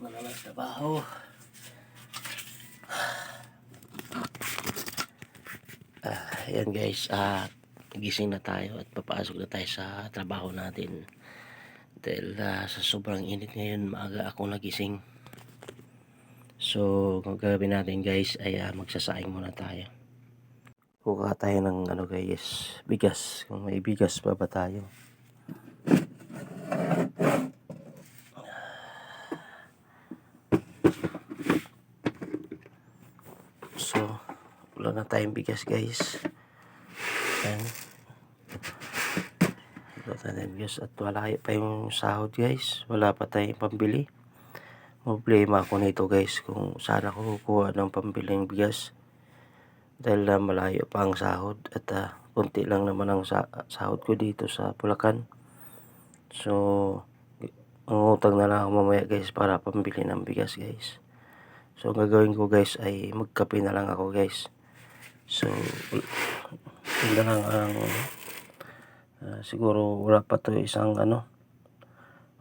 trabaho. Ah, yan guys, ah, gising na tayo at papasok na tayo sa trabaho natin. Dahil ah, sa sobrang init ngayon, maaga ako nagising. So, kung gagawin natin guys, ay ah, magsasaing muna tayo. Kukuha tayo ng ano guys, bigas. Kung may bigas pa ba tayo. So, wala na tayong bigas guys. Ayan. Wala tayong bigas at wala pa yung sahod guys. Wala pa tayong pambili. Problema ako nito guys kung saan ako kukuha ng pambiling bigas. Dahil na malayo pa ang sahod at ah, konti lang naman ang sa sahod ko dito sa Bulacan. So, ang utang na lang ako mamaya guys para pambili ng bigas guys. So, ang gagawin ko guys ay magkape na lang ako guys. So, yun lang ang ah, siguro wala pa to isang ano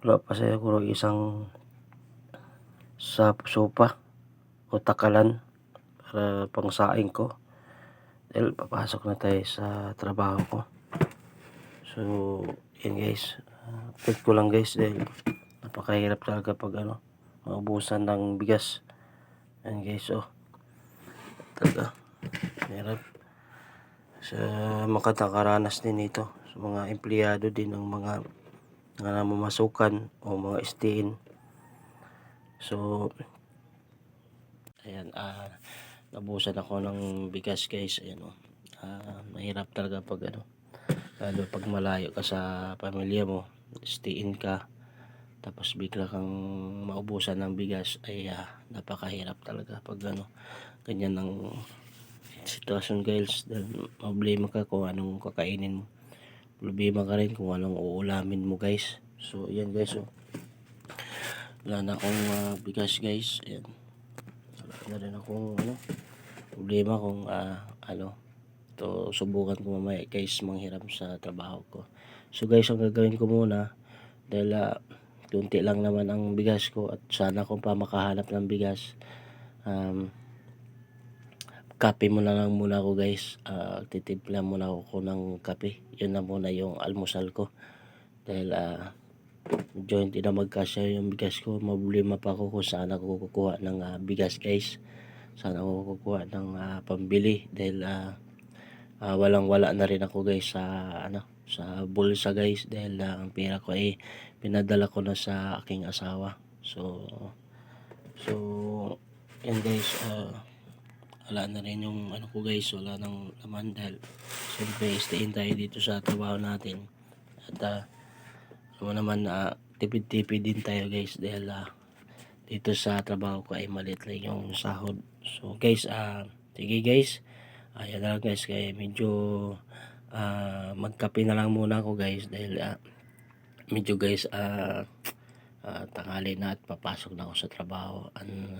wala pa siguro isang sa sopa o takalan para pangsaing ko. Dahil papasok na tayo sa trabaho ko. So yun guys uh, ko lang guys dahil napakahirap talaga pag ano maubusan ng bigas. Yan guys oh. Talaga hirap. Sa mga nakaranas din ito sa mga empleyado din ng mga mga namamasukan o mga STN. So ayan ah nabusan ako ng bigas guys. Ayan oh. Ah, mahirap talaga pag ano lalo pag malayo ka sa pamilya mo STN ka tapos bigla kang maubusan ng bigas ay ah, napakahirap talaga pag ano ganyan ng sitwasyon guys dahil problema ka kung anong kakainin mo. Problema ka rin kung anong uulamin mo guys. So yan guys oh. wala na akong ah, bigas guys. Ayan. Wala na rin akong ano problema kung ah, ano. To subukan ko mamaya guys manghiram sa trabaho ko. So guys ang gagawin ko muna dahil ah, tunti lang naman ang bigas ko at sana kung pa makahanap ng bigas. Um, kape muna lang muna ako guys. Uh, titimpla muna ako ng kape. Yun na muna yung almusal ko. Dahil uh, medyo hindi na magkasya yung bigas ko. Problema pa ako kung saan ako kukuha ng ah, bigas guys. Saan ako kukuha ng ah, pambili. Dahil ah, ah, walang wala na rin ako guys sa ano sa bulsa guys. Dahil ah, ang pera ko ay pinadala ko na sa aking asawa. So so yan guys ah, wala na rin yung ano ko guys wala nang laman dahil siyempre stayin tayo dito sa trabaho natin. At ah, alam mo naman na tipid-tipid din tayo guys dahil ah, dito sa trabaho ko ay maliit lang yung sahod. So guys ah sige guys. Ayan na lang guys kaya medyo ah, magkape na lang muna ako guys dahil ah, medyo guys ah ah, tanghali na at papasok na ako sa trabaho. An,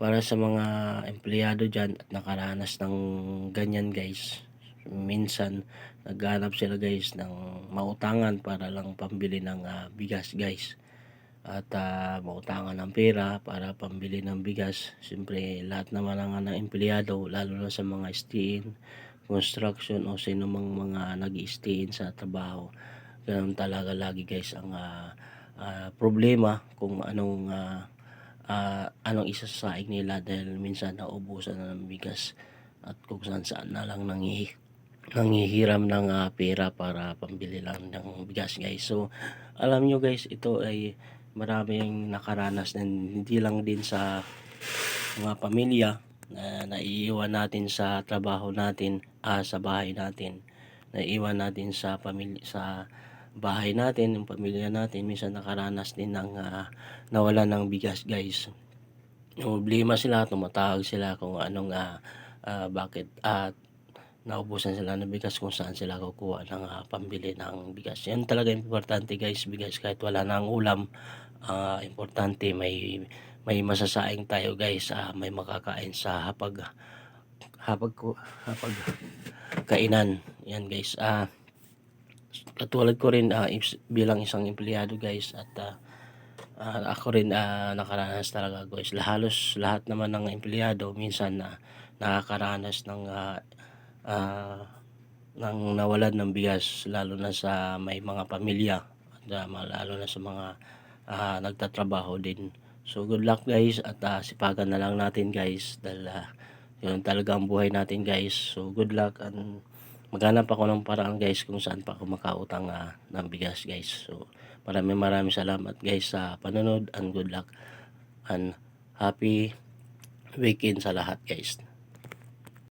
para sa mga empleyado dyan at nakaranas ng ganyan guys. Minsan naghanap sila guys ng mautangan para lang pambili ng ah, bigas guys. At ah, mautangan ng pera para pambili ng bigas. Siyempre lahat naman ng, ng empleyado lalo na sa mga STN construction o sino mang mga nag STN sa trabaho. Ganun talaga lagi guys ang ah, ah, problema kung anong ah, ah, anong isasaing nila dahil minsan naubusan na ng bigas at kung saan saan na lang nangihi nangihiram ng ah, pera para pambili lang ng bigas guys. So alam nyo guys ito ay maraming nakaranas na hindi lang din sa mga pamilya na naiiwan natin sa trabaho natin ah, sa bahay natin. Naiiwan natin sa pamilya sa bahay natin yung pamilya natin minsan nakaranas din ng ah, nawala ng bigas guys. Problema sila tumatawag sila kung anong ah, ah, bakit at naubusan sila ng bigas kung saan sila kukuha ng ah, pambili ng bigas. Yan talaga importante guys bigas. Kahit wala na ang ulam ah, importante may may masasaing tayo guys ah, may makakain sa hapag hapag ko hapag kainan. Yan guys ah katulad ko rin is- bilang isang empleyado guys at ah, Ah, ako rin ah, nakaranas talaga guys. Halos lahat naman ng empleyado minsan na nakakaranas ng ah, ah, ng nawalan ng bigas lalo na sa may mga pamilya at ah, lalo na sa mga ah, nagtatrabaho din. So good luck guys at ah, sipagan na lang natin guys dahil ah, yun talaga ang buhay natin guys. So good luck and maghanap ako ng paraan guys kung saan pa ako makautang ah, ng bigas guys. So maraming maraming salamat guys sa panonood and good luck and happy weekend sa lahat guys.